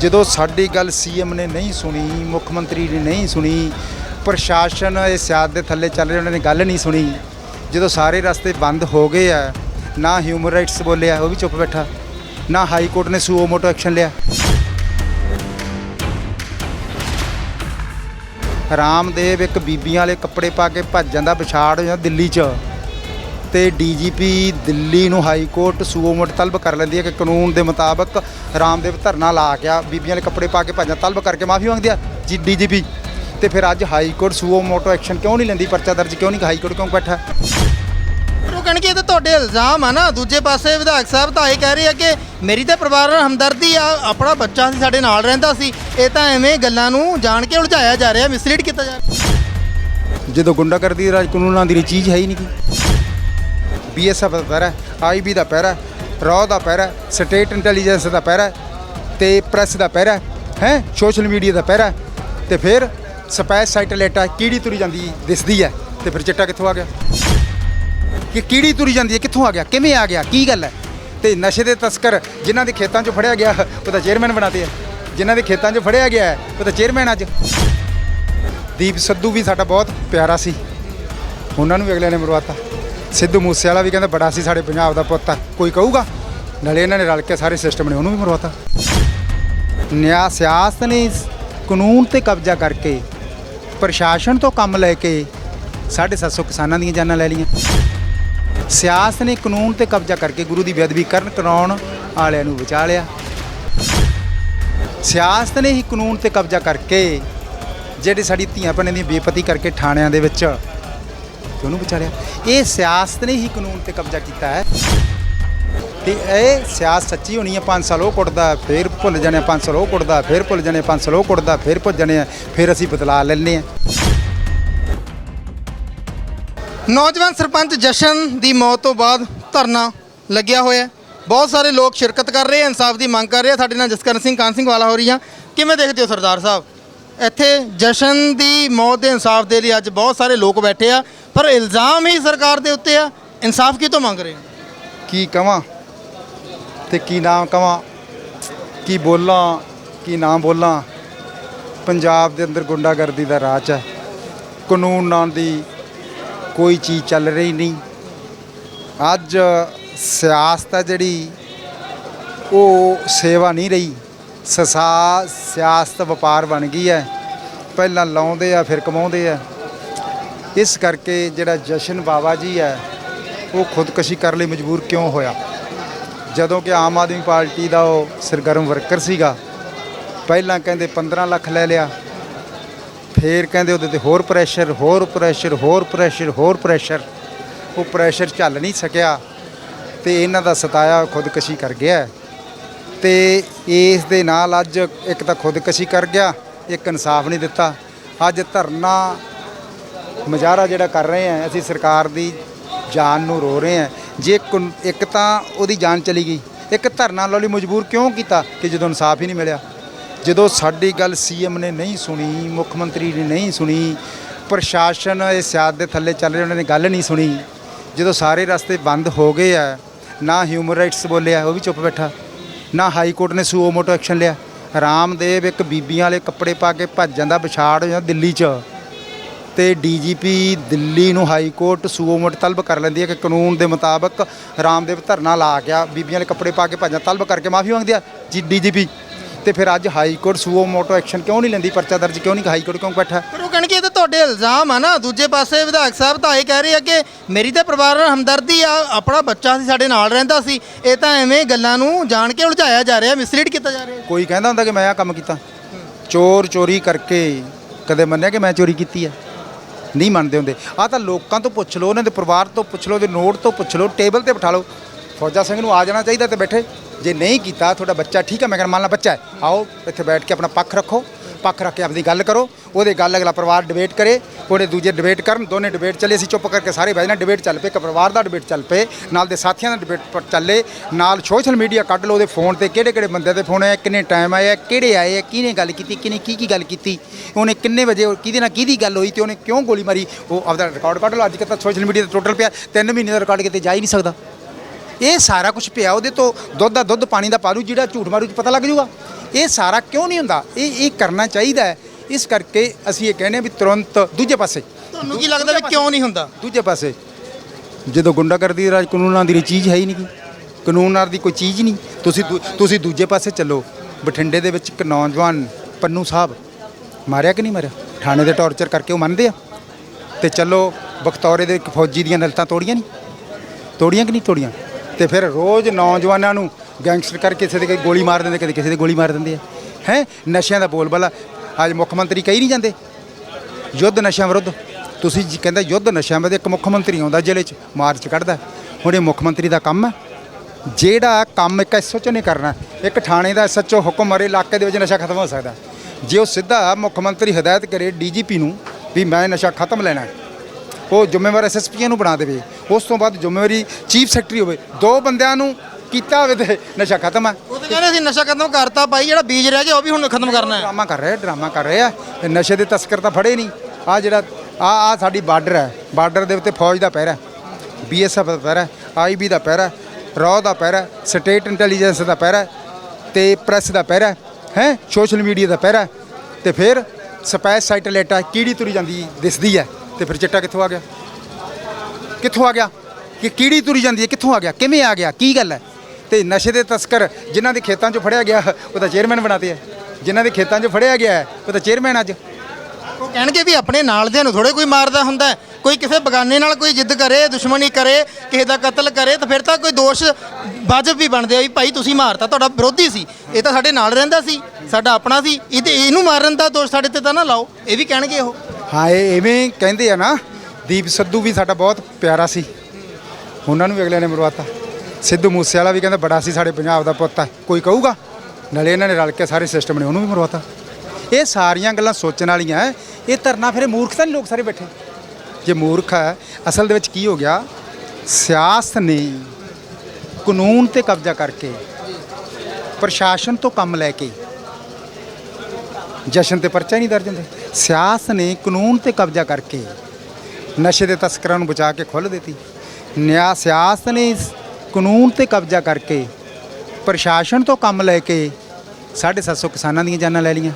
ਜਦੋਂ ਸਾਡੀ ਗੱਲ ਸੀਐਮ ਨੇ ਨਹੀਂ ਸੁਣੀ, ਮੁੱਖ ਮੰਤਰੀ ਨੇ ਨਹੀਂ ਸੁਣੀ, ਪ੍ਰਸ਼ਾਸਨ ਇਹ ਸਿਆਦ ਦੇ ਥੱਲੇ ਚੱਲ ਰਿਹਾ, ਉਹਨਾਂ ਨੇ ਗੱਲ ਨਹੀਂ ਸੁਣੀ, ਜਦੋਂ ਸਾਰੇ ਰਸਤੇ ਬੰਦ ਹੋ ਗਏ ਆ, ਨਾ ਹਿਊਮਨ ਰਾਈਟਸ ਬੋਲਿਆ, ਉਹ ਵੀ ਚੁੱਪ ਬੈਠਾ, ਨਾ ਹਾਈ ਕੋਰਟ ਨੇ ਸੂਓ ਮੋਟੋ ਐਕਸ਼ਨ ਲਿਆ। ਰਾਮਦੇਵ ਇੱਕ ਬੀਬੀਆਂ ਵਾਲੇ ਕੱਪੜੇ ਪਾ ਕੇ ਭੱਜ ਜਾਂਦਾ ਵਿਛਾੜ ਹੋ ਜਾਂਦਾ ਦਿੱਲੀ 'ਚ। ਤੇ ਡੀਜੀਪੀ ਦਿੱਲੀ ਨੂੰ ਹਾਈ ਕੋਰਟ ਸੂਓ ਮੋਟ ਤਲਬ ਕਰ ਲੈਂਦੀ ਹੈ ਕਿ ਕਾਨੂੰਨ ਦੇ ਮੁਤਾਬਕ ਰਾਮਦੇਵ ਧਰਨਾ ਲਾ ਗਿਆ ਬੀਬੀਆਂ ਵਾਲੇ ਕੱਪੜੇ ਪਾ ਕੇ ਭੱਜਾਂ ਤਲਬ ਕਰਕੇ ਮਾਫੀ ਮੰਗਦੀ ਆ ਜੀ ਡੀਜੀਪੀ। ਤੇ ਫਿਰ ਅੱਜ high court suo motu action ਕਿਉਂ ਨਹੀਂ ਲੈਂਦੀ ਪਰਚਾ ਦਰਜ ਕਿਉਂ ਨਹੀਂ ਹਾਈ ਕੋਰਟ ਕਿਉਂ ਬੈਠਾ? ਉਹ ਕਹਿਣਗੇ ਇਹ ਤਾਂ ਤੁਹਾਡੇ ਇਲਜ਼ਾਮ ਆ ਨਾ ਦੂਜੇ ਪਾਸੇ ਵਿਧਾਇਕ ਸਾਹਿਬ ਤਾਂ ਇਹ ਕਹਿ ਰਹੇ ਆ ਕਿ ਮੇਰੀ ਤਾਂ ਪਰਿਵਾਰ ਨਾਲ ਹਮਦਰਦੀ ਆ ਆਪਣਾ ਬੱਚਾ ਸੀ ਸਾਡੇ ਨਾਲ ਰਹਿੰਦਾ ਸੀ ਇਹ ਤਾਂ ਐਵੇਂ ਗੱਲਾਂ ਨੂੰ ਜਾਣ ਕੇ ਉਲਝਾਇਆ ਜਾ ਰਿਹਾ ਮਿਸਲੀਡ ਕੀਤਾ ਜਾ ਰਿਹਾ। ਜਦੋਂ ਗੁੰਡਾਗਰਦੀ ਦੇ ਰਾਜ ਕਾਨੂੰਨਾਂ ਦੀ ਚੀਜ਼ ਹੈ ਹੀ ਨਹੀਂ। ਕੀ ਬੀਐਸਐਫ ਦਾ ਪਹਿਰਾ ਆਈਬੀ ਦਾ ਪਹਿਰਾ ਰॉ ਦਾ ਪਹਿਰਾ ਸਟੇਟ ਇੰਟੈਲੀਜੈਂਸ ਦਾ ਪਹਿਰਾ ਤੇ ਪ੍ਰੈਸ ਦਾ ਪਹਿਰਾ ਹੈ? ਸੋਸ਼ਲ ਮੀਡੀਆ ਦਾ ਪਹਿਰਾ ਤੇ ਫਿਰ ਸਪੈਸ ਸੈਟੇਲਾਈਟਾ ਕੀੜੀ ਤੁਰੀ ਜਾਂਦੀ ਦਿਸਦੀ ਹੈ? ਤੇ ਫਿਰ ਚਿੱਟਾ ਕਿੱਥੋਂ ਆ ਗਿਆ? ਕਿ ਕੀੜੀ ਤੁਰੀ ਜਾਂਦੀ ਹੈ ਕਿੱਥੋਂ ਆ ਗਿਆ? ਕਿਵੇਂ ਆ ਗਿਆ? ਕੀ ਗੱਲ ਹੈ? ਤੇ ਨਸ਼ੇ ਦੇ ਤਸਕਰ ਜਿਨ੍ਹਾਂ ਦੇ ਖੇਤਾਂ 'ਚੋਂ ਫੜਿਆ ਗਿਆ ਉਹ ਤਾਂ ਚੇਅਰਮੈਨ ਬਣਾਤੇ ਆ। ਜਿਨ੍ਹਾਂ ਦੇ ਖੇਤਾਂ 'ਚੋਂ ਫੜਿਆ ਗਿਆ ਹੈ, ਉਹ ਤਾਂ ਚੇਅਰਮੈਨ ਅੱਜ। ਦੀਪ ਸੱਧੂ ਵੀ ਸਾਡਾ ਬਹੁਤ ਪਿਆਰਾ ਸੀ। ਉਹਨਾਂ ਨੂੰ ਵੀ ਅਗਲੇ ਨੇ ਮਰਵਾਤਾ। ਸਿੱਧੂ ਮੂਸੇਵਾਲਾ ਵੀ ਕਹਿੰਦਾ ਬੜਾ ਸੀ ਸਾਡੇ ਪੰਜਾਬ ਦਾ ਪੁੱਤ ਆ। ਕੋਈ ਕਹੂਗਾ? ਨਾਲੇ ਇਹਨਾਂ ਨੇ ਰਲ ਕੇ ਸਾਰੇ ਸਿਸਟਮ ਨੇ ਉਹਨੂੰ ਵੀ ਮਰਵਾਤਾ। ਨਿਆ ਸਿਆਸਤ ਨੇ ਕਾਨੂੰਨ ਤੇ ਕਬਜ਼ਾ ਕਰਕੇ ਪ੍ਰਸ਼ਾਸਨ ਤੋਂ ਕੰਮ ਲੈ ਕੇ 750 ਕਿਸਾਨਾਂ ਦੀਆਂ ਜਾਨਾਂ ਲੈ ਲਈਆਂ। ਸਿਆਸਤ ਨੇ ਕਾਨੂੰਨ ਤੇ ਕਬਜ਼ਾ ਕਰਕੇ ਗੁਰੂ ਦੀ ਬੇਅਦਬੀ ਕਰਨ ਕਰਾਉਣ ਵਾਲਿਆਂ ਨੂੰ ਬਚਾ ਲਿਆ। ਸਿਆਸਤ ਨੇ ਹੀ ਕਾਨੂੰਨ ਤੇ ਕਬਜ਼ਾ ਕਰਕੇ ਜਿਹੜੀ ਸਾਡੀ ਧੀਆਂ ਭੈਣਾਂ ਦੀ ਬੇਪਤੀ ਕਰਕੇ ਥਾਣਿਆਂ ਦੇ ਵਿੱਚ ਤੇ ਉਹਨੂੰ ਬਚਾ ਇਹ ਸਿਆਸਤ ਨੇ ਹੀ ਕਾਨੂੰਨ ਤੇ ਕਬਜ਼ਾ ਕੀਤਾ ਹੈ। ਤੇ ਇਹ ਸਿਆਸਤ ਸੱਚੀ ਹੋਣੀ ਹੈ 5 ਸਾਲ ਉਹ ਕੁੱਟਦਾ ਫਿਰ ਭੁੱਲ ਜਾਣੇ 5 ਸਾਲ ਉਹ ਕੁੱਟਦਾ ਫਿਰ ਭੁੱਲ ਜਾਣੇ 5 ਸਾਲ ਉਹ ਕੁੱਟਦਾ ਫਿਰ ਭੁੱਲ ਜਾਣੇ ਆ, ਫਿਰ ਅਸੀਂ ਬਦਲਾ ਲੈਣੇ ਆ। ਨੌਜਵਾਨ ਸਰਪੰਚ ਜਸ਼ਨ ਦੀ ਮੌਤ ਤੋਂ ਬਾਅਦ ਧਰਨਾ ਲੱਗਿਆ ਹੋਇਆ ਬਹੁਤ ਸਾਰੇ ਲੋਕ ਸ਼ਿਰਕਤ ਕਰ ਰਹੇ ਆ ਇਨਸਾਫ ਦੀ ਮੰਗ ਕਰ ਰਹੇ ਆ। ਸਾਡੇ ਨਾਲ ਜਸਕਰਨ ਸਿੰਘ ਕਾਨ ਸਿੰਘ ਵਾਲਾ ਹੋ ਰਹੀ ਆ ਕਿਵੇਂ ਦੇਖਦੇ ਹੋ ਸਰਦਾਰ ਸਾਹਿਬ? ਇੱਥੇ ਜਸ਼ਨ ਦੀ ਮੌਤ ਦੇ ਇਨਸਾਫ ਦੇ ਲਈ ਅੱਜ ਬਹੁਤ ਸਾਰੇ ਲੋਕ ਬੈਠੇ ਆ, ਪਰ ਇਲਜ਼ਾਮ ਹੀ ਸਰਕਾਰ ਦੇ ਉੱਤੇ ਆ। ਇਨਸਾਫ ਕਿਤੋਂ ਮੰਗ ਰਹੇ ਆ? ਕੀ ਕਵਾਂ ਤੇ ਕੀ ਨਾ ਕਵਾਂ, ਕੀ ਬੋਲਾਂ, ਕੀ ਨਾ ਬੋਲਾਂ, ਪੰਜਾਬ ਦੇ ਅੰਦਰ ਗੁੰਡਾਗਰਦੀ ਦਾ ਰਾਜ ਹੈ ਕਾਨੂੰਨ ਨਾਂ ਦੀ ਕੋਈ ਚੀਜ਼ ਚੱਲ ਰਹੀ ਨਹੀਂ। ਅੱਜ ਸਿਆਸਤ ਹੈ ਜਿਹੜੀ, ਉਹ ਸੇਵਾ ਨਹੀਂ ਰਹੀ। ਸਸਾ ਸਿਆਸਤ ਵਪਾਰ ਬਣ ਗਈ ਹੈ। ਪਹਿਲਾਂ ਲਾਉਂਦੇ ਆ, ਫਿਰ ਕਮਾਉਂਦੇ ਆ। ਇਸ ਕਰਕੇ ਜਿਹੜਾ ਜਸ਼ਨ ਬਾਵਾ ਜੀ ਹੈ, ਉਹ ਖੁਦਕਸ਼ੀ ਕਰਨ ਲਈ ਮਜਬੂਰ ਕਿਉਂ ਹੋਇਆ? ਜਦੋਂ ਕਿ ਆਮ ਆਦਮੀ ਪਾਰਟੀ ਦਾ ਉਹ ਸਰਗਰਮ ਵਰਕਰ ਸੀਗਾ, ਪਹਿਲਾਂ ਕਹਿੰਦੇ 15 ਲੱਖ ਲੈ ਲਿਆ। ਫੇਰ ਕਹਿੰਦੇ ਉਹਦੇ ਤੇ ਹੋਰ ਪ੍ਰੈਸ਼ਰ ਹੋਰ ਪ੍ਰੈਸ਼ਰ ਹੋਰ ਪ੍ਰੈਸ਼ਰ ਹੋਰ ਪ੍ਰੈਸ਼ਰ ਉਹ ਪ੍ਰੈਸ਼ਰ ਝੱਲ ਨਹੀਂ ਸਕਿਆ ਤੇ ਇਹਨਾਂ ਦਾ ਸਤਾਇਆ, ਖੁਦਕਸ਼ੀ ਕਰ ਗਿਆ। ਤੇ ਇਸ ਦੇ ਨਾਲ ਅੱਜ ਇੱਕ ਤਾਂ ਖੁਦਕੁਸ਼ੀ ਕਰ ਗਿਆ, ਇੱਕ ਇਨਸਾਫ ਨਹੀਂ ਦਿੱਤਾ। ਅੱਜ ਧਰਨਾ ਮੁਜ਼ਾਹਰਾ ਜਿਹੜਾ ਕਰ ਰਹੇ ਆ ਅਸੀਂ ਸਰਕਾਰ ਦੀ ਜਾਨ ਨੂੰ ਰੋ ਰਹੇ ਆ ਜੇ ਇੱਕ ਤਾਂ ਉਹਦੀ ਜਾਨ ਚਲੀ ਗਈ। ਇੱਕ ਧਰਨਾ ਲਾਉਣ ਲਈ ਮਜਬੂਰ ਕਿਉਂ ਕੀਤਾ ਕਿ ਜਦੋਂ ਇਨਸਾਫ ਹੀ ਨਹੀਂ ਮਿਲਿਆ? ਜਦੋਂ ਸਾਡੀ ਗੱਲ ਸੀਐਮ ਨੇ ਨਹੀਂ ਸੁਣੀ, ਮੁੱਖ ਮੰਤਰੀ ਨੇ ਨਹੀਂ ਸੁਣੀ, ਪ੍ਰਸ਼ਾਸਨ ਇਹ ਸਿਆਦ ਦੇ ਥੱਲੇ ਚੱਲ ਰਿਹਾ, ਉਹਨਾਂ ਨੇ ਗੱਲ ਨਹੀਂ ਸੁਣੀ, ਜਦੋਂ ਸਾਰੇ ਰਸਤੇ ਬੰਦ ਹੋ ਗਏ ਆ, ਨਾ ਹਿਊਮਨ ਰਾਈਟਸ ਬੋਲਿਆ, ਉਹ ਵੀ ਚੁੱਪ ਬੈਠਾ। ਨਾ ਹਾਈ ਕੋਰਟ ਨੇ ਸੂਓ ਮੋਟੋ ਐਕਸ਼ਨ ਲਿਆ। ਰਾਮਦੇਵ ਇੱਕ ਬੀਬੀਆਂ ਵਾਲੇ ਕੱਪੜੇ ਪਾ ਕੇ ਭੱਜ ਜਾਂਦਾ ਵਿਛਾੜ ਹੋ ਜਾਂਦਾ ਦਿੱਲੀ 'ਚ। ਤੇ ਡੀਜੀਪੀ ਦਿੱਲੀ ਨੂੰ ਹਾਈ ਕੋਰਟ ਸੂਓ ਮੋਟ ਤਲਬ ਕਰ ਲੈਂਦੀ ਹੈ ਕਿ ਕਾਨੂੰਨ ਦੇ ਮੁਤਾਬਕ ਰਾਮਦੇਵ ਧਰਨਾ ਲਾ ਗਿਆ। ਬੀਬੀਆਂ ਵਾਲੇ ਕੱਪੜੇ ਪਾ ਕੇ ਭੱਜਾਂ ਤਲਬ ਕਰਕੇ ਮਾਫੀ ਮੰਗਦੀ ਆ ਜੀ ਡੀਜੀਪੀ। ਤੇ ਫਿਰ ਅੱਜ high court suo motu action ਕਿਉਂ ਨਹੀਂ ਲੈਂਦੀ? ਪਰਚਾ ਦਰਜ ਕਿਉਂ ਨਹੀਂ? ਹਾਈ ਕੋਰਟ ਕਿਉਂ ਬੈਠਾ? ਕਹਿਣਗੇ ਇਹ ਤਾਂ ਤੁਹਾਡੇ ਇਲਜ਼ਾਮ ਆ ਨਾ। ਦੂਜੇ ਪਾਸੇ ਵਿਧਾਇਕ ਸਾਹਿਬ ਤਾਂ ਇਹ ਕਹਿ ਰਹੇ ਆ ਕਿ ਮੇਰੀ ਤਾਂ ਪਰਿਵਾਰ ਨਾਲ ਹਮਦਰਦੀ ਆ, ਆਪਣਾ ਬੱਚਾ ਸੀ, ਸਾਡੇ ਨਾਲ ਰਹਿੰਦਾ ਸੀ। ਇਹ ਤਾਂ ਐਵੇਂ ਗੱਲਾਂ ਨੂੰ ਜਾਣ ਕੇ ਉਲਝਾਇਆ ਜਾ ਰਿਹਾ ਮਿਸਲੀਡ ਕੀਤਾ ਜਾ ਰਿਹਾ ਕੋਈ ਕਹਿੰਦਾ ਹੁੰਦਾ ਕਿ ਮੈਂ ਆ ਕੰਮ ਕੀਤਾ? ਚੋਰ ਚੋਰੀ ਕਰਕੇ ਕਦੇ ਮੰਨਿਆ ਕਿ ਮੈਂ ਚੋਰੀ ਕੀਤੀ ਹੈ? ਨਹੀਂ ਮੰਨਦੇ ਹੁੰਦੇ। ਆ ਤਾਂ ਲੋਕਾਂ ਤੋਂ ਪੁੱਛ ਲਓ, ਉਹਨਾਂ ਦੇ ਪਰਿਵਾਰ ਤੋਂ ਪੁੱਛ ਲਓ, ਉਹਦੇ ਨੋਟ ਤੋਂ ਪੁੱਛ ਲਓ, ਟੇਬਲ ਤੇ ਬਿਠਾ ਲਓ। ਫੌਜਾ ਸਿੰਘ ਨੂੰ ਆ ਜਾਣਾ ਚਾਹੀਦਾ ਤੇ ਬੈਠੇ। ਜੇ ਨਹੀਂ ਕੀਤਾ, ਤੁਹਾਡਾ ਬੱਚਾ ਠੀਕ ਹੈ, ਮੈਂ ਕਹਿੰਦਾ ਮੰਨ ਲਾ ਬੱਚਾ ਹੈ। ਆਓ, ਇੱਥੇ ਬੈਠ ਕੇ ਆਪਣਾ ਪੱਖ ਰੱਖੋ। ਪੱਖ ਰੱਖ ਕੇ ਆਪਣੀ ਗੱਲ ਕਰੋ ਉਹਦੇ ਗੱਲ ਅਗਲਾ ਪਰਿਵਾਰ ਡਿਬੇਟ ਕਰੇ ਉਹਦੇ ਦੂਜੇ ਡਿਬੇਟ ਕਰਨ ਦੋਨੇ ਡਿਬੇਟ ਚੱਲੇ ਅਸੀਂ ਚੁੱਪ ਕਰਕੇ ਸਾਰੇ ਬਹਿ ਜਾਣਾ ਡਿਬੇਟ ਚੱਲ ਪਏ ਇੱਕ ਪਰਿਵਾਰ ਦਾ ਡਿਬੇਟ ਚੱਲ ਪਏ ਨਾਲ ਦੇ ਸਾਥੀਆਂ ਦਾ ਡਿਬੇਟ ਚੱਲੇ ਨਾਲ ਸੋਸ਼ਲ ਮੀਡੀਆ ਕੱਢ ਲਓ ਉਹਦੇ ਫੋਨ ਤੇ ਕਿਹੜੇ ਕਿਹੜੇ ਬੰਦੇ ਦੇ ਫੋਨ ਆਏ ਕਿੰਨੇ ਟਾਈਮ ਆਏ ਕਿਹੜੇ ਆਏ ਆ, ਕਿਹਨੇ ਗੱਲ ਕੀਤੀ ਕਿਹਨੇ ਕੀ ਕੀ ਗੱਲ ਕੀਤੀ ਉਹਨੇ ਕਿੰਨੇ ਵਜੇ ਕਿਹਦੇ ਨਾਲ ਕਿਹਦੀ ਗੱਲ ਹੋਈ ਤੇ ਉਹਨੇ ਕਿਉਂ ਗੋਲੀ ਮਾਰੀ ਉਹ ਆਪਦਾ ਰਿਕਾਰਡ ਕੱਢ ਲਓ ਅੱਜ ਕੱਲ੍ਹ ਤਾਂ ਸੋਸ਼ਲ ਮੀਡੀਆ ਤੇ ਟੋਟਲ ਪਿਆ 3 ਮਹੀਨੇ ਦਾ ਰਿਕਾਰਡ ਕਿਤੇ ਜਾ ਹੀ ਨਹੀਂ ਸਕਦਾ। ਇਹ ਸਾਰਾ ਕੁਝ ਪਿਆ ਉਹਦੇ ਤੋਂ ਦੁੱਧ ਦਾ ਦੁੱਧ ਪਾਣੀ ਦਾ ਪਾਲੂ ਜਿਹੜਾ ਝੂਠ ਮਾਰੂ ਚ ਪਤਾ ਲੱਗ ਜਾਊਗਾ। ਇਹ ਸਾਰਾ ਕਿਉਂ ਨਹੀਂ ਹੁੰਦਾ? ਇਹ ਇਹ ਕਰਨਾ ਚਾਹੀਦਾ ਹੈ। ਇਸ ਕਰਕੇ ਅਸੀਂ ਇਹ ਕਹਿੰਦੇ ਹਾਂ ਵੀ ਤੁਰੰਤ ਦੂਜੇ ਪਾਸੇ। ਤੁਹਾਨੂੰ ਕੀ ਲੱਗਦਾ ਵੀ ਕਿਉਂ ਨਹੀਂ ਹੁੰਦਾ? ਦੂਜੇ ਪਾਸੇ। ਜਦੋਂ ਗੁੰਡਾਗਰਦੀ ਰਾਜ ਕਾਨੂੰਨਾਂ ਦੀ ਚੀਜ਼ ਹੈ ਹੀ ਨਹੀਂ। ਕਾਨੂੰਨ ਨਾਲ ਦੀ ਕੋਈ ਚੀਜ਼ ਨਹੀਂ। ਤੁਸੀਂ ਦੂ- ਤੁਸੀਂ ਦੂਜੇ ਪਾਸੇ ਚੱਲੋ। ਬਠਿੰਡੇ ਦੇ ਵਿੱਚ ਇੱਕ ਨੌਜਵਾਨ ਪੰਨੂ ਸਾਹਿਬ ਮਾਰਿਆ ਕਿ ਨਹੀਂ ਮਾਰਿਆ? ਥਾਣੇ ਦੇ ਟੌਰਚਰ ਕਰਕੇ ਉਹ ਮੰਨਦੇ ਆ? ਤੇ ਚੱਲੋ ਬਖਤੌਰੇ ਦੇ ਇੱਕ ਫੌਜੀ ਦੀਆਂ ਨਲਤਾਂ ਤੋੜੀਆਂ ਨਹੀਂ? ਤੋੜੀਆਂ ਕਿ ਨਹੀਂ ਤੋੜੀਆਂ? ਤੇ ਫਿਰ ਰੋਜ਼ ਨੌਜਵਾਨਾਂ ਨੂੰ ਗੈਂਗਸਟਰ ਕਰ ਕਿਸੇ ਦੇ ਗੋਲੀ ਮਾਰ ਦਿੰਦੇ, ਕਦੇ ਕਿਸੇ ਦੇ ਗੋਲੀ ਮਾਰ ਦਿੰਦੇ ਆ। ਹੈ? ਨਸ਼ਿਆਂ ਦਾ ਬੋਲਬਾਲਾ। ਅੱਜ ਮੁੱਖ ਮੰਤਰੀ ਕਹੀ ਨਹੀਂ ਜਾਂਦੇ। ਯੁੱਧ ਨਸ਼ਿਆਂ ਵਿਰੁੱਧ। ਤੁਸੀਂ ਜੀ ਕਹਿੰਦਾ ਯੁੱਧ ਨਸ਼ਿਆਂ ਵਿਰੁੱਧ, ਇੱਕ ਮੁੱਖ ਮੰਤਰੀ ਆਉਂਦਾ ਜ਼ਿਲ੍ਹੇ 'ਚ, ਮਾਰਚ ਕੱਢਦਾ। ਹੁਣ ਇਹ ਮੁੱਖ ਮੰਤਰੀ ਦਾ ਕੰਮ ਹੈ ਜਿਹੜਾ ਕੰਮ ਇੱਕ ਐਸਓਚ ਨੇ ਕਰਨਾ, ਇੱਕ ਥਾਣੇ ਦਾ ਐਸਐਚਓ ਹੁਕਮ ਮਾਰੇ, ਇਲਾਕੇ ਦੇ ਵਿੱਚ ਨਸ਼ਾ ਖਤਮ ਹੋ ਸਕਦਾ। ਜੇ ਉਹ ਸਿੱਧਾ ਮੁੱਖ ਮੰਤਰੀ ਹਦਾਇਤ ਕਰੇ ਡੀਜੀਪੀ ਨੂੰ ਵੀ ਮੈਂ ਨਸ਼ਾ ਖਤਮ ਲੈਣਾ ਉਹ ਜ਼ਿੰਮੇਵਾਰ ਐਸਐਸਪੀਆਂ ਨੂੰ ਬਣਾ ਦੇਵੇ। ਉਸ ਤੋਂ ਬਾਅਦ ਜ਼ਿੰਮੇਵਾਰੀ ਚੀਫ ਸੈਕਟਰੀ ਹੋਵੇ। ਦੋ ਬੰਦਿਆਂ ਨੂੰ ਕੀਤਾ ਹੋਵੇ ਤੇ ਨਸ਼ਾ ਖਤਮ ਹੈ ਉਹ ਤਾਂ ਕਹਿੰਦੇ ਸੀ ਨਸ਼ਾ ਖਤਮ ਕਰਤਾ ਭਾਈ ਜਿਹੜਾ ਬੀਜ ਰਹਿ ਗਿਆ ਉਹ ਵੀ ਹੁਣ ਖਤਮ ਕਰਨਾ ਹੈ। ਡਰਾਮਾ ਕਰ ਰਹੇ ਆ ਡਰਾਮਾ ਕਰ ਰਹੇ ਆ। ਇਹ ਨਸ਼ੇ ਦੇ ਤਸਕਰ ਤਾਂ ਫੜੇ ਨਹੀਂ। ਆ ਜਿਹੜਾ ਆ ਆ ਸਾਡੀ ਬਾਰਡਰ ਹੈ। ਬਾਰਡਰ ਦੇ ਉੱਤੇ ਫੌਜ ਦਾ ਪਹਿਰਾ ਬੀਐਸਐਫ ਦਾ ਪਹਿਰਾ ਆਈਬੀ ਦਾ ਪਹਿਰਾ ਰੌ ਦਾ ਪਹਿਰਾ ਸਟੇਟ ਇੰਟੈਲੀਜੈਂਸ ਦਾ ਪਹਿਰਾ ਤੇ ਪ੍ਰੈਸ ਦਾ ਪਹਿਰਾ ਹੈ। ਸੋਸ਼ਲ ਮੀਡੀਆ ਦਾ ਪਹਿਰਾ ਤੇ ਫਿਰ ਸਪੈਸ ਸੈਟੇਲਾਈਟ ਆ। ਕੀੜੀ ਤੁਰੀ ਜਾਂਦੀ ਦਿਸਦੀ ਹੈ। ਤੇ ਫਿਰ ਚਿੱਟਾ ਕਿੱਥੋਂ ਆ ਗਿਆ? ਕਿੱਥੋਂ ਆ ਗਿਆ? ਕਿ ਕੀੜੀ ਤੁਰੀ ਜਾਂਦੀ ਹੈ। ਕਿੱਥੋਂ ਆ ਗਿਆ? ਕਿਵੇਂ ਆ ਗਿਆ? ਕੀ ਗੱਲ ਹੈ? ਤੇ ਨਸ਼ੇ ਦੇ ਤਸਕਰ ਜਿਨ੍ਹਾਂ ਦੇ ਖੇਤਾਂ 'ਚੋਂ ਫੜਿਆ ਗਿਆ ਉਹਦਾ ਚੇਅਰਮੈਨ ਬਣਾਤੇ ਹੈ ਜਿਨ੍ਹਾਂ ਦੇ ਖੇਤਾਂ 'ਚੋਂ ਫੜਿਆ ਗਿਆ ਹੈ, ਉਹਦਾ ਚੇਅਰਮੈਨ ਅੱਜ। ਉਹ ਕਹਿਣਗੇ ਵੀ ਆਪਣੇ ਨਾਲ ਦਿਆਂ ਨੂੰ ਥੋੜੇ ਕੋਈ ਮਾਰਦਾ ਹੁੰਦਾ। ਕੋਈ ਕਿਸੇ ਬਗਾਨੇ ਨਾਲ ਕੋਈ ਜਿੱਦ ਕਰੇ ਦੁਸ਼ਮਣੀ ਕਰੇ ਕਿਸੇ ਦਾ ਕਤਲ ਕਰੇ ਤਾਂ ਫਿਰ ਤਾਂ ਕੋਈ ਦੋਸ਼ ਵਾਜਬ ਵੀ ਬਣਦੇ ਆ ਵੀ ਭਾਈ ਤੁਸੀਂ ਮਾਰਤਾ ਤੁਹਾਡਾ ਵਿਰੋਧੀ ਸੀ। ਇਹ ਤਾਂ ਸਾਡੇ ਨਾਲ ਰਹਿੰਦਾ ਸੀ ਸਾਡਾ ਆਪਣਾ ਸੀ। ਇਹ ਤੇ ਇਹਨੂੰ ਮਾਰਨ ਦਾ ਦੋਸ਼ ਸਾਡੇ ਤੇ ਤਾਂ ਨਾ ਲਾਓ ਇਹ ਵੀ ਕਹਿਣਗੇ ਉਹ। ਹਾਂ ਇਹ ਐਵੇਂ ਕਹਿੰਦੇ ਆ ਨਾ ਦੀਪ ਸਿੱਧੂ ਵੀ ਸਾਡਾ ਬਹੁਤ ਪਿਆਰਾ ਸੀ। ਉਹਨਾਂ ਨੂੰ ਵੀ ਅਗਲਿਆਂ ਨੇ ਮਰਵਾਤਾ। ਸਿੱਧੂ ਮੂਸੇਵਾਲਾ ਵੀ ਕਹਿੰਦਾ ਬੜਾ ਸੀ ਸਾਡੇ ਪੰਜਾਬ ਦਾ ਪੁੱਤ ਹੈ ਕੋਈ ਕਹੂਗਾ? ਨਾਲੇ ਇਹਨਾਂ ਨੇ ਰਲ ਕੇ ਸਾਰੇ ਸਿਸਟਮ ਨੇ ਉਹਨੂੰ ਵੀ ਮਰਵਾਤਾ। ਇਹ ਸਾਰੀਆਂ ਗੱਲਾਂ ਸੋਚਣ ਵਾਲੀਆਂ ਇਹ ਧਰਨਾ ਫਿਰ ਇਹ ਮੂਰਖ ਤਾਂ ਨਹੀਂ ਲੋਕ ਸਾਰੇ ਬੈਠੇ। ਜੇ ਮੂਰਖ ਹੈ, ਅਸਲ ਦੇ ਵਿੱਚ ਕੀ ਹੋ ਗਿਆ? ਸਿਆਸਤ ਨੇ ਕਾਨੂੰਨ ਤੇ ਕਬਜ਼ਾ ਕਰਕੇ ਪ੍ਰਸ਼ਾਸਨ ਤੋਂ ਕੰਮ ਲੈ ਕੇ ਜਸ਼ਨ ਤੇ ਪਰਚਾ ਹੀ ਨਹੀਂ ਦਰਜ ਹੁੰਦੇ। ਸਿਆਸਤ ਨੇ ਕਾਨੂੰਨ ਤੇ ਕਬਜ਼ਾ ਕਰਕੇ ਨਸ਼ੇ ਦੇ ਤਸਕਰਾਂ ਨੂੰ ਬਚਾ ਕੇ ਖੁੱਲ੍ਹ ਦਿੱਤੀ। ਨਿਆ ਸਿਆਸਤ ਨੇ ਕਾਨੂੰਨ ਤੇ ਕਬਜ਼ਾ ਕਰਕੇ ਪ੍ਰਸ਼ਾਸਨ ਤੋਂ ਕੰਮ ਲੈ ਕੇ 750 ਕਿਸਾਨਾਂ ਦੀਆਂ ਜਾਨਾਂ ਲੈ ਲਈਆਂ।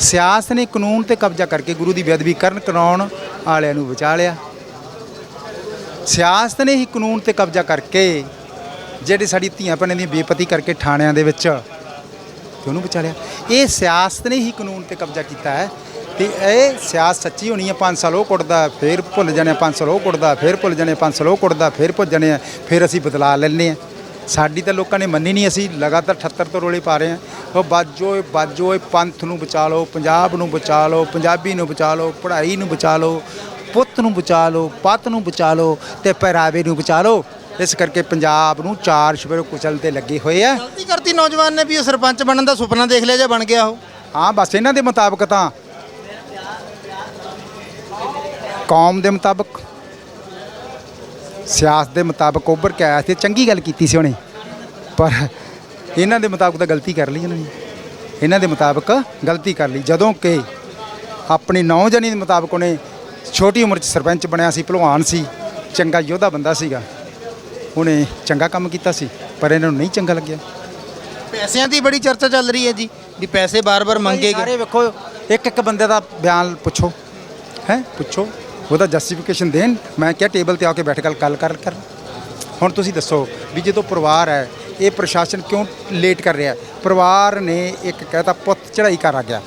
ਸਿਆਸਤ ਨੇ ਕਾਨੂੰਨ ਤੇ ਕਬਜ਼ਾ ਕਰਕੇ ਗੁਰੂ ਦੀ ਬੇਅਦਬੀ ਕਰਨ, ਕਰਾਉਣ ਵਾਲਿਆਂ ਨੂੰ ਬਚਾ ਲਿਆ। ਸਿਆਸਤ ਨੇ ਹੀ ਕਾਨੂੰਨ ਤੇ ਕਬਜ਼ਾ ਕਰਕੇ ਜਿਹੜੇ ਸਾਡੀ ਧੀਆਂ ਭੈਣਾਂ ਦੀਆਂ ਬੇਪਤੀ ਕਰਕੇ ਥਾਣਿਆਂ ਦੇ ਵਿੱਚ ਤੇ ਉਹਨੂੰ ਬਚਾ ਲਿਆ। ਇਹ ਸਿਆਸਤ ਨੇ ਹੀ ਕਾਨੂੰਨ ਤੇ ਕਬਜ਼ਾ ਕੀਤਾ ਹੈ। ਤੇ ਇਹ ਸਿਆਸਤ ਸੱਚੀ ਹੋਣੀ ਹੈ 5 ਸਾਲ ਉਹ ਕੁੱਟਦਾ ਫਿਰ ਭੁੱਲ ਜਾਣੇ 5 ਸਾਲ ਉਹ ਕੁੱਟਦਾ ਫਿਰ ਭੁੱਲ ਜਾਣੇ 5 ਸਾਲ ਉਹ ਕੁੱਟਦਾ ਫਿਰ ਭੁੱਲ ਜਾਣੇ ਫਿਰ ਅਸੀਂ ਬਦਲਾ ਲੈਂਦੇ ਆ। ਸਾਡੀ ਤਾਂ ਲੋਕਾਂ ਨੇ ਮੰਨੀ ਨਹੀਂ ਅਸੀਂ ਲਗਾਤਾਰ 78 ਤੋਂ ਰੋਲੇ ਪਾ ਰਹੇ ਆ। ਉਹ ਬਾਜੋ ਬਾਜੋ ਪੰਥ ਨੂੰ ਬਚਾ ਲਓ ਪੰਜਾਬ ਨੂੰ ਬਚਾ ਲਓ ਪੰਜਾਬੀ ਨੂੰ ਬਚਾ ਲਓ ਪੜ੍ਹਾਈ ਨੂੰ ਬਚਾ ਲਓ ਪੁੱਤ ਨੂੰ ਬਚਾ ਲਓ ਪੱਤ ਨੂੰ ਬਚਾ ਲਓ ਤੇ ਪਹਿਰਾਵੇ ਨੂੰ ਬਚਾ ਲਓ। ਇਸ ਕਰਕੇ ਪੰਜਾਬ ਨੂੰ ਚਾਰ ਸ਼ਬਰ ਕੁਚਲ ਤੇ ਲੱਗੇ ਹੋਏ ਆ। ਗਲਤੀ ਕਰਤੀ ਨੌਜਵਾਨ ਨੇ ਵੀ ਉਹ ਸਰਪੰਚ ਬਣਨ ਦਾ ਸੁਪਨਾ ਦੇਖ ਲਿਆ ਜਾਂ ਬਣ ਗਿਆ ਉਹ? ਹਾਂ ਬਸ ਇਹਨਾਂ ਦੇ ਮੁਤਾਬਕ ਤਾਂ ਕੌਮ ਦੇ ਮੁਤਾਬਕ ਸਿਆਸਤ ਦੇ ਮੁਤਾਬਕ ਉੱਭਰ ਕੇ ਆਇਆ ਸੀ ਚੰਗੀ ਗੱਲ ਕੀਤੀ ਸੀ ਉਹਨੇ। ਪਰ ਇਹਨਾਂ ਦੇ ਮੁਤਾਬਕ ਤਾਂ ਗਲਤੀ ਕਰ ਲਈ ਇਹਨਾਂ ਨੇ। ਇਹਨਾਂ ਦੇ ਮੁਤਾਬਕ ਗਲਤੀ ਕਰ ਲਈ। ਜਦੋਂ ਕਿ ਆਪਣੀ ਨੌਜਵਾਨੀ ਦੇ ਮੁਤਾਬਕ ਉਹਨੇ ਛੋਟੀ ਉਮਰ 'ਚ ਸਰਪੰਚ ਬਣਿਆ ਸੀ ਭਲਵਾਨ ਸੀ ਚੰਗਾ ਯੋਧਾ ਬੰਦਾ ਸੀਗਾ। ਉਹਨੇ ਚੰਗਾ ਕੰਮ ਕੀਤਾ ਸੀ ਪਰ ਇਹਨਾਂ ਨੂੰ ਨਹੀਂ ਚੰਗਾ ਲੱਗਿਆ। ਪੈਸਿਆਂ ਦੀ ਬੜੀ ਚਰਚਾ ਚੱਲ ਰਹੀ ਹੈ ਜੀ ਵੀ ਪੈਸੇ ਬਾਰ-ਬਾਰ ਮੰਗੇ ਸਾਰੇ ਵੇਖੋ ਇੱਕ ਇੱਕ ਬੰਦੇ ਦਾ ਬਿਆਨ ਪੁੱਛੋ ਹੈ ਪੁੱਛੋ। ਉਹਦਾ ਜਸਟੀਫਿਕੇਸ਼ਨ ਦੇਣ। ਮੈਂ ਕਿਹਾ ਟੇਬਲ ਤੇ ਆ ਕੇ ਬੈਠ ਕੇ ਗੱਲ ਕਰ ਕਰ। ਹੁਣ ਤੁਸੀਂ ਦੱਸੋ ਵੀ ਜਦੋਂ ਪਰਿਵਾਰ ਹੈ, ਇਹ ਪ੍ਰਸ਼ਾਸਨ ਕਿਉਂ ਲੇਟ ਕਰ ਰਿਹਾ? ਪਰਿਵਾਰ ਨੇ ਇੱਕ ਕਹਤਾ ਪੁੱਤ ਚੜਾਈ ਕਰ ਆ ਗਿਆ।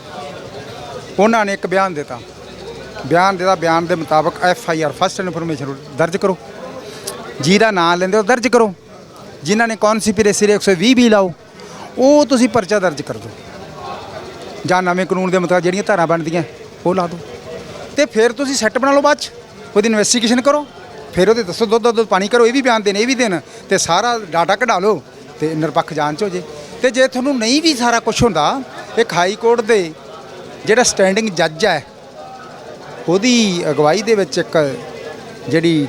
ਉਹਨਾਂ ਨੇ ਇੱਕ ਬਿਆਨ ਦਿੱਤਾ। ਬਿਆਨ ਦਿੱਤਾ ਬਿਆਨ ਦੇ ਮੁਤਾਬਕ F I R first information ਦਰਜ ਕਰੋ। ਜਿਹਦਾ ਨਾਂ ਲੈਂਦੇ ਉਹ ਦਰਜ ਕਰੋ। ਜਿਨ੍ਹਾਂ ਨੇ ਕੌਨਸਪੀਰੇਸੀ ਦੇ 120 ਵੀ ਲਾਓ। ਉਹ ਤੁਸੀਂ ਪਰਚਾ ਦਰਜ ਕਰ ਦਿਓ। ਜਾਂ ਨਵੇਂ ਕਾਨੂੰਨ ਦੇ ਮੁਤਾਬਕ ਜਿਹੜੀਆਂ ਧਾਰਾ ਬਣਦੀਆਂ, ਉਹ ਲਾ ਦਿਓ। ਤੇ ਫਿਰ ਤੁਸੀਂ ਸੈੱਟ ਬਣਾ ਲਓ ਬਾਅਦ ਚ। ਉਹਦੀ ਇਨਵੈਸਟੀਗੇਸ਼ਨ ਕਰੋ। ਫਿਰ ਉਹਦੇ ਦੱਸੋ, ਦੁੱਧ ਦੁੱਧ, ਪਾਣੀ ਕਰੋ, ਇਹ ਵੀ ਬਿਆਨ ਦੇਣ, ਇਹ ਵੀ ਦੇਣ। ਤੇ ਸਾਰਾ ਡਾਟਾ ਕਢਾ ਲਓ ਤੇ ਨਿਰਪੱਖ ਜਾਂਚ ਹੋ ਜੇ। ਤੇ ਜੇ ਤੁਹਾਨੂੰ ਨਹੀਂ ਵੀ ਸਾਰਾ ਕੁਝ ਹੁੰਦਾ, ਇੱਕ ਹਾਈ ਕੋਰਟ ਦੇ ਜਿਹੜਾ ਸਟੈਂਡਿੰਗ ਜੱਜ ਹੈ, ਉਹਦੀ ਅਗਵਾਈ ਦੇ ਵਿੱਚ ਇੱਕ ਜਿਹੜੀ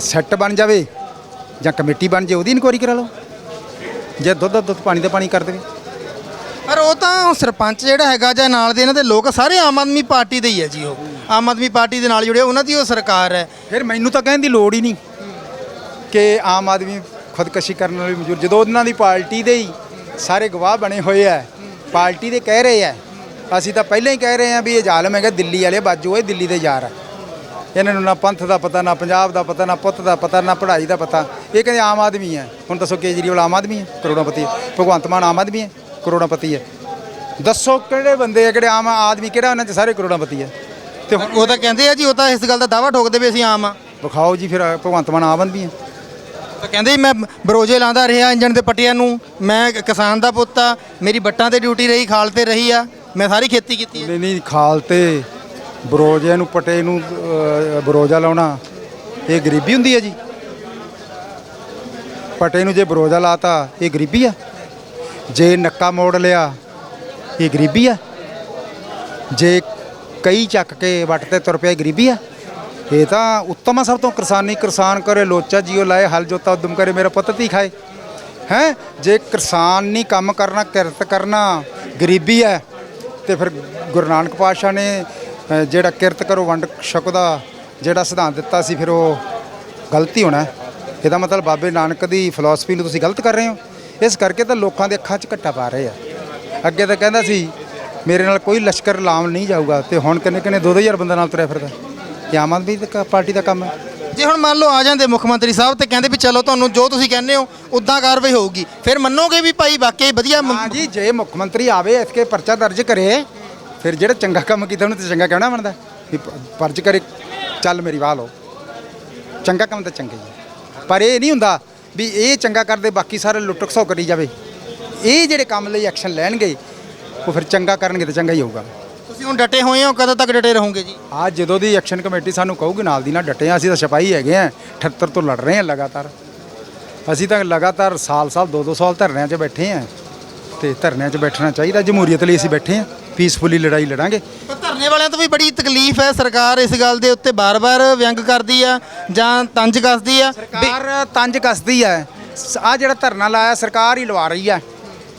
ਸੈੱਟ ਬਣ ਜਾਵੇ ਜਾਂ ਕਮੇਟੀ ਬਣ ਜੇ ਉਹਦੀ ਇਨਕੁਆਇਰੀ ਕਰਾ ਲਓ। ਜੇ ਦੁੱਧ ਦਾ ਦੁੱਧ, ਪਾਣੀ ਦਾ ਪਾਣੀ ਕਰ ਦੇਵੇ। ਪਰ ਉਹ ਤਾਂ ਸਰਪੰਚ ਜਿਹੜਾ ਹੈਗਾ ਜਾਂ ਨਾਲ ਦੇ ਇਹਨਾਂ ਦੇ ਲੋਕ ਸਾਰੇ ਆਮ ਆਦਮੀ ਪਾਰਟੀ ਦੇ ਹੀ ਹੈ ਜੀ ਉਹ। ਆਮ ਆਦਮੀ ਪਾਰਟੀ ਦੇ ਨਾਲ ਜੁੜੇ, ਉਹਨਾਂ ਦੀ ਉਹ ਸਰਕਾਰ ਹੈ। ਫਿਰ ਮੈਨੂੰ ਤਾਂ ਕਹਿਣ ਦੀ ਲੋੜ ਹੀ ਨਹੀਂ ਕਿ ਆਮ ਆਦਮੀ ਖੁਦਕਸ਼ੀ ਕਰਨ ਵਾਲੀ ਮਜ਼ੂਰ ਜਦੋਂ ਉਹਨਾਂ ਦੀ ਪਾਰਟੀ ਦੇ ਹੀ ਸਾਰੇ ਗਵਾਹ ਬਣੇ ਹੋਏ ਆ, ਪਾਰਟੀ ਦੇ ਕਹਿ ਰਹੇ ਆ, ਅਸੀਂ ਤਾਂ ਪਹਿਲਾਂ ਹੀ ਕਹਿ ਰਹੇ ਆ ਵੀ ਇਹ ਜ਼ਾਲਮ ਹੈਗਾ, ਦਿੱਲੀ ਵਾਲੇ ਬਾਜੂ, ਇਹ ਦਿੱਲੀ ਦੇ ਯਾਰ ਆ। ਇਹਨਾਂ ਨੂੰ ਨਾ ਪੰਥ ਦਾ ਪਤਾ, ਨਾ ਪੰਜਾਬ ਦਾ ਪਤਾ, ਨਾ ਪੁੱਤ ਦਾ ਪਤਾ, ਨਾ ਪੜ੍ਹਾਈ ਦਾ ਪਤਾ। ਇਹ ਕਹਿੰਦੇ ਆਮ ਆਦਮੀ ਹੈ ਹੁਣ ਦੱਸੋ ਕੇਜਰੀਵਾਲ ਆਮ ਆਦਮੀ ਹੈ ਕਰੋੜਾਪਤੀ ਹੈ ਭਗਵੰਤ ਮਾਨ ਆਮ ਆਦਮੀ ਹੈ ਕਰੋੜਾਪਤੀ ਹੈ। ਦੱਸੋ ਕਿਹੜੇ ਬੰਦੇ ਆ ਕਿਹੜੇ ਆਮ ਆਦਮੀ ਕਿਹੜਾ ਉਹਨਾਂ 'ਚ ਸਾਰੇ ਕਰੋੜਾਪਤੀ ਹੈ? ਤੇ ਹੁਣ ਉਹ ਤਾਂ ਕਹਿੰਦੇ ਆ ਜੀ ਉਹ ਤਾਂ ਇਸ ਗੱਲ ਦਾ ਦਾਵਾ ਠੋਕਦੇ ਵੀ ਅਸੀਂ ਆਮ। ਆ ਵਿਖਾਓ ਜੀ ਫਿਰ ਭਗਵੰਤ ਮਾਨ ਆਮ ਆਦਮੀ ਹੈ। ਤਾਂ ਕਹਿੰਦੇ ਜੀ ਮੈਂ ਬਰੋਜੇ ਲਾਉਂਦਾ ਰਿਹਾ ਇੰਜਣ ਦੇ ਪੱਟੀਆਂ ਨੂੰ। ਮੈਂ ਕਿਸਾਨ ਦਾ ਪੁੱਤ ਆ ਮੇਰੀ ਬੱਟਾਂ ਤੇ ਡਿਊਟੀ ਰਹੀ ਖਾਲ ਤੇ ਰਹੀ ਆ। ਮੈਂ ਸਾਰੀ ਖੇਤੀ ਕੀਤੀ ਹੈ ਨਹੀਂ ਨਹੀਂ ਖਾਲ ਤੇ ਬਰੋਜੇ ਨੂੰ ਪਟੇ ਨੂੰ ਅਹ, ਬਰੋਜਾ ਲਾਉਣਾ ਇਹ ਗਰੀਬੀ ਹੁੰਦੀ ਹੈ ਜੀ। ਪਟੇ ਨੂੰ ਜੇ ਬਰੋਜਾ ਲਾਤਾ ਇਹ ਗਰੀਬੀ ਆ। ਜੇ ਨੱਕਾ ਮੋੜ ਲਿਆ, ਇਹ ਗਰੀਬੀ ਆ। ਜੇ ਕਈ ਚੱਕ ਕੇ ਵੱਟ ਤੇ ਤੁਰ ਪਿਆ, ਇਹ ਗਰੀਬੀ ਆ। ਇਹ ਤਾਂ ਉੱਤਮ ਆ ਸਭ ਤੋਂ, ਕਿਸਾਨੀ ਕਿਸਾਨ ਕਰੇ, ਲੋਚਾ ਜੀਓ ਲਾਏ, ਹਲ ਜੋਤਾ ਉਦਮ ਕਰੇ, ਮੇਰਾ ਪੁੱਤ ਧੀ ਖਾਏ। ਹੈ? ਜੇ ਕਿਸਾਨ ਨਹੀਂ ਕੰਮ ਕਰਨਾ, ਕਿਰਤ ਕਰਨਾ, ਗਰੀਬੀ ਹੈ ਤੇ ਫਿਰ ਗੁਰੂ ਨਾਨਕ ਪਾਤਸ਼ਾਹ ਨੇ ਜਿਹੜਾ ਕਿਰਤ ਕਰੋ, ਵੰਡ ਛਕੋ ਦਾ ਜਿਹੜਾ ਸਿਧਾਂਤ ਦਿੱਤਾ ਸੀ, ਫਿਰ ਉਹ ਗਲਤੀ ਹੋਣਾ। ਇਹਦਾ ਮਤਲਬ ਬਾਬੇ ਨਾਨਕ ਦੀ ਫਿਲਾਸਫੀ ਨੂੰ ਤੁਸੀਂ ਗਲਤ ਕਰ ਰਹੇ ਹੋ। ਇਸ ਕਰਕੇ ਤਾਂ ਲੋਕਾਂ ਦੇ ਅੱਖਾਂ 'ਚ ਘੱਟਾ ਪਾ ਰਹੇ ਆ। ਅੱਗੇ ਤਾਂ ਕਹਿੰਦਾ ਸੀ ਮੇਰੇ ਨਾਲ ਕੋਈ ਲਸ਼ਕਰ ਲਾਮ ਨਹੀਂ ਜਾਊਗਾ ਤੇ ਹੁਣ ਕਿੰਨੇ ਕਿੰਨੇ 2000 ਬੰਦਾ ਨਾਲ ਤੁਰਿਆ ਫਿਰਦਾ। ਇਹ ਆਮ ਆਦਮੀ ਕ- ਪਾਰਟੀ ਦਾ ਕੰਮ ਹੈ। ਜੇ ਹੁਣ ਮੰਨ ਲਓ ਆ ਜਾਂਦੇ ਮੁੱਖ ਮੰਤਰੀ ਸਾਹਿਬ ਤੇ ਕਹਿੰਦੇ ਵੀ ਚਲੋ ਤੁਹਾਨੂੰ ਜੋ ਤੁਸੀਂ ਕਹਿੰਦੇ ਹੋ ਉਦਾਂ ਕਾਰਵਾਈ ਹੋਊਗੀ। ਫਿਰ ਮੰਨੋਗੇ ਵੀ ਭਾਈ ਵਾਕਈ ਵਧੀਆ ਹਾਂ ਜੀ ਜੇ ਮੁੱਖ ਮੰਤਰੀ ਆਵੇ ਇਸਕੇ ਪਰਚਾ ਦਰਜ ਕਰੇ ਫਿਰ ਜਿਹੜਾ ਚੰਗਾ ਕੰਮ ਕੀਤਾ ਉਹਨੂੰ ਤੇ ਚੰਗਾ ਕਹਿਣਾ ਬਣਦਾ? ਵੀ ਪਰਚ ਕਰੇ ਚੱਲ ਮੇਰੀ ਵਾਹ ਲਓ। ਚੰਗਾ ਕੰਮ ਤਾਂ ਚੰਗਾ ਹੈ। ਪਰ ਇਹ ਨਹੀਂ ਹੁੰਦਾ ਵੀ ਇਹ ਚੰਗਾ ਕਰਦੇ ਬਾਕੀ ਸਾਰੇ ਲੁੱਟ ਖਸੋ ਕਰੀ ਜਾਵੇ। ਇਹ ਜਿਹੜੇ ਕੰਮ ਲਈ ਐਕਸ਼ਨ ਲੈਣਗੇ ਉਹ ਫਿਰ ਚੰਗਾ ਕਰਨਗੇ ਤਾਂ ਚੰਗਾ ਹੀ ਹੋਊਗਾ। ਤੁਸੀਂ ਹੁਣ ਡਟੇ ਹੋਏ ਹੋ ਕਦੋਂ ਤੱਕ ਡਟੇ ਰਹੋਗੇ ਜੀ? ਆ ਜਦੋਂ ਦੀ ਐਕਸ਼ਨ ਕਮੇਟੀ ਸਾਨੂੰ ਕਹੂਗੀ ਨਾਲ ਦੀ ਨਾਲ ਡਟੇ ਹਾਂ ਅਸੀਂ ਤਾਂ ਸਿਪਾਹੀ ਹੈਗੇ ਆ 78 ਤੋਂ ਲੜ ਰਹੇ ਹਾਂ ਲਗਾਤਾਰ। ਅਸੀਂ ਤਾਂ ਲਗਾਤਾਰ ਸਾਲ ਸਾਲ ਦੋ ਦੋ ਸਾਲ ਧਰਨਿਆਂ 'ਚ ਬੈਠੇ ਆ ਤੇ ਧਰਨਿਆਂ 'ਚ ਬੈਠਣਾ ਚਾਹੀਦਾ ਜਮਹੂਰੀਅਤ ਲਈ ਅਸੀਂ ਬੈਠੇ ਆ ਪੀਸਫੁਲੀ ਲੜਾਈ ਲੜਾਂਗੇ। ਪਰ ਧਰਨੇ ਵਾਲਿਆਂ ਤੋਂ ਵੀ ਬੜੀ ਤਕਲੀਫ ਹੈ। ਸਰਕਾਰ ਇਸ ਗੱਲ ਦੇ ਉੱਤੇ ਬਾਰ-ਬਾਰ ਵਿਅੰਗ ਕਰਦੀ ਆ ਜਾਂ ਤੰਜ ਕੱਸਦੀ ਆ। ਸਰਕਾਰ ਤੰਜ ਕੱਸਦੀ ਹੈ ਆ ਜਿਹੜਾ ਧਰਨਾ ਲਾਇਆ ਸਰਕਾਰ ਹੀ ਲਵਾ ਰਹੀ ਹੈ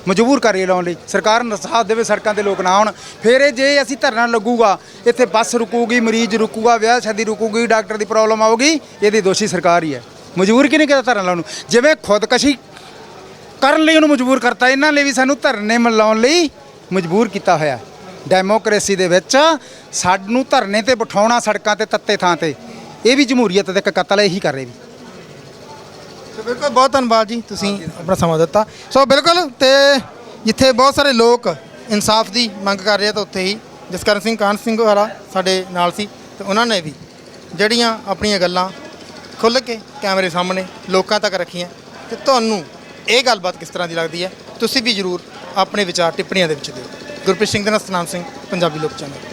ਮਜਬੂਰ ਕਰ ਰਹੀ ਹੈ ਲਾਉਣ ਲਈ। ਸਰਕਾਰ ਨੂੰ ਸਾਥ ਦੇਵੇ ਸੜਕਾਂ ਤੇ ਲੋਕ ਨਾ ਆਉਣ। ਫਿਰ ਇਹ ਜੇ ਅਸੀਂ ਧਰਨਾ ਲੱਗੂਗਾ ਇੱਥੇ ਬੱਸ ਰੁਕੂਗੀ ਮਰੀਜ਼ ਰੁਕੂਗਾ ਵਿਆਹ ਸ਼ਾਦੀ ਰੁਕੂਗੀ ਡਾਕਟਰ ਦੀ ਪ੍ਰੋਬਲਮ ਆਊਗੀ ਇਹਦੀ ਦੋਸ਼ੀ ਸਰਕਾਰ ਹੀ ਹੈ ਮਜਬੂਰ ਕਿਹਨੇ ਕੀਤਾ ਧਰਨਾ ਲਾਉਣ ਨੂੰ? ਜਿਵੇਂ ਖੁਦਕਸ਼ੀ ਕਰਨ ਲਈ ਉਹਨੂੰ ਮਜਬੂਰ ਕਰਤਾ ਇਹਨਾਂ ਲਈ ਵੀ ਸਾਨੂੰ ਧਰਨੇ ਮਲਾਉਣ ਲਈ ਮਜਬੂਰ ਕੀਤਾ ਹੋਇਆ ਡੈਮੋਕ੍ਰੇਸੀ ਦੇ ਵਿੱਚ ਸਾਨੂੰ ਧਰਨੇ ਤੇ ਬਿਠਾਉਣਾ ਸੜਕਾਂ ਤੇ ਤੱਤੇ ਥਾਂ ਤੇ, ਇਹ ਵੀ ਜਮਹੂਰੀਅਤ ਦੇ ਇੱਕ ਕਤਲ ਇਹੀ ਕਰ ਰਹੇ ਵੀ। ਤੇ ਬਿਲਕੁਲ, ਬਹੁਤ ਧੰਨਵਾਦ ਜੀ, ਤੁਸੀਂ ਆਪਣਾ ਸਮਾਂ ਦਿੱਤਾ। ਸੋ ਬਿਲਕੁਲ, ਤੇ ਜਿੱਥੇ ਬਹੁਤ ਸਾਰੇ ਲੋਕ ਇਨਸਾਫ ਦੀ ਮੰਗ ਕਰ ਰਹੇ ਆ, ਤਾਂ ਉੱਥੇ ਹੀ ਜਸਕਰਨ ਸਿੰਘ ਕਾਨ ਸਿੰਘ ਵਾਲਾ ਸਾਡੇ ਨਾਲ ਸੀ, ਤੇ ਉਹਨਾਂ ਨੇ ਵੀ ਜਿਹੜੀਆਂ ਆਪਣੀਆਂ ਗੱਲਾਂ ਖੁੱਲ੍ਹ ਕੇ ਕੈਮਰੇ ਸਾਹਮਣੇ ਲੋਕਾਂ ਤੱਕ ਰੱਖੀਆਂ। ਤੇ ਤੁਹਾਨੂੰ ਇਹ ਗੱਲਬਾਤ ਕਿਸ ਤਰ੍ਹਾਂ ਦੀ ਲੱਗਦੀ ਹੈ, ਤੁਸੀਂ ਵੀ ਜਰੂਰ ਆਪਣੇ ਵਿਚਾਰ ਟਿੱਪਣੀਆਂ ਦੇ ਵਿੱਚ ਦਿਓ। ਗੁਰਪ੍ਰੀਤ ਸਿੰਘ ਦੇ ਨਾਲ ਸਤਨਾਮ ਸਿੰਘ, ਪੰਜਾਬੀ ਲੋਕ ਚੈਨਲ।